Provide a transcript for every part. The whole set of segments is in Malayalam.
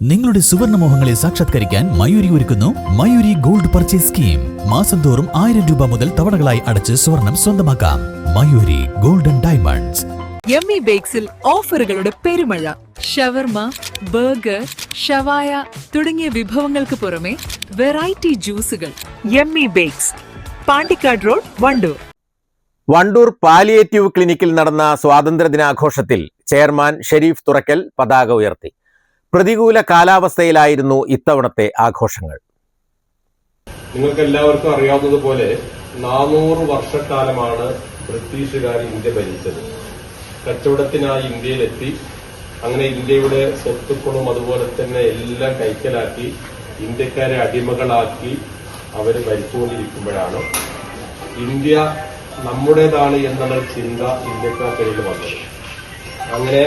നിങ്ങളുടെ സുവർണ മോഹങ്ങളെ സാക്ഷാത്കരിക്കാൻ മയൂരി ഒരുക്കുന്നു മയൂരി ഗോൾഡ് പർച്ചേസ് സ്കീം. മാസം തോറും ആയിരം രൂപ മുതൽ തവണകളായി അടച്ച് സ്വർണം സ്വന്തമാക്കാം. Mayuri golden diamonds. യമ്മി ബേക്സിൽ ഓഫറുകളുടെ പെരുമഴ. ഷവർമ ബർഗർ ഷവായ തുടങ്ങിയ വിഭവങ്ങൾക്ക് പുറമെ variety ജ്യൂസുകൾ. Yummy bakes Pandikkad road Wandoor. Wandoor palliative ക്ലിനിക്കിൽ നടന്ന സ്വാതന്ത്ര്യ ദിനാഘോഷത്തിൽ ചെയർമാൻ ഷെരീഫ് തുറക്കൽ പതാക ഉയർത്തി. പ്രതികൂല കാലാവസ്ഥയിലായിരുന്നു ഇത്തവണത്തെ ആഘോഷങ്ങൾ. നിങ്ങൾക്ക് എല്ലാവർക്കും അറിയാവുന്നതുപോലെ നാനൂറ് വർഷക്കാലമാണ് ബ്രിട്ടീഷുകാർ ഇന്ത്യ ഭരിച്ചത്. കച്ചവടത്തിനായി ഇന്ത്യയിലെത്തി അങ്ങനെ ഇന്ത്യയുടെ സ്വത്തുക്കളും അതുപോലെ തന്നെ എല്ലാം കൈക്കലാക്കി ഇന്ത്യക്കാരെ അടിമകളാക്കി അവർ ഭരിച്ചുകൊണ്ടിരിക്കുമ്പോഴാണ് ഇന്ത്യ നമ്മുടേതാണ് എന്നുള്ള ചിന്ത ഇന്ത്യക്കാർക്കിടയിൽ വന്നത്. അങ്ങനെ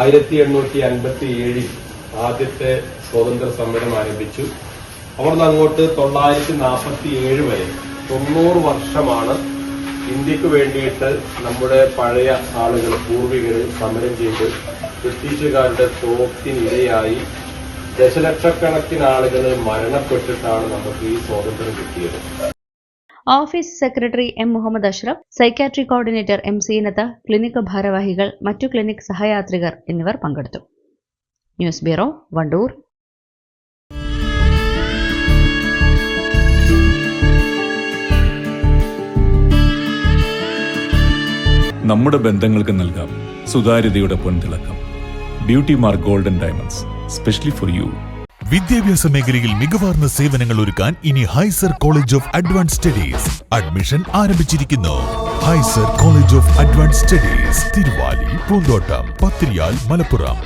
ആയിരത്തി എണ്ണൂറ്റി അൻപത്തി ഏഴിൽ ആദ്യത്തെ സ്വാതന്ത്ര്യ സമരം ആരംഭിച്ചു. അവിടുന്ന് അങ്ങോട്ട് തൊള്ളായിരത്തി നാൽപ്പത്തി ഏഴ് വരെ. തൊണ്ണൂറ് വർഷമാണ് ഇന്ത്യയ്ക്ക് വേണ്ടിയിട്ട് നമ്മുടെ പഴയ ആളുകൾ പൂർവികർ സമരം ചെയ്ത് ബ്രിട്ടീഷുകാരുടെ തോക്കിനിരയായി ദശലക്ഷക്കണക്കിന് ആളുകൾ മരണപ്പെട്ടിട്ടാണ് നമുക്ക് ഈ സ്വാതന്ത്ര്യം കിട്ടിയത്. Office secretary M Muhammad Ashraf psychiatry coordinator M Seenath clinic ഭാരവാഹികൾ മറ്റു ക്ലിനിക് സഹയാത്രികർ എന്നിവർ പങ്കെടുത്തു. News bureau Wandoor. നമ്മുടെ ബന്ധങ്ങൾക്ക് നൽകാം സുതാര്യതയുടെ പൊൻതിളക്കം. Beauty mark golden diamonds specially for you വിദ്യാഭ്യാസ മേഖലയിൽ മികവാർന്ന സേവനങ്ങൾ ഒരുക്കാൻ ഇനി Hyzer college of advance studies admission ആരംഭിച്ചിരിക്കുന്നു. Hyzer college of advance studies Thiruvali Poonthottam Pathiriyal Malappuram.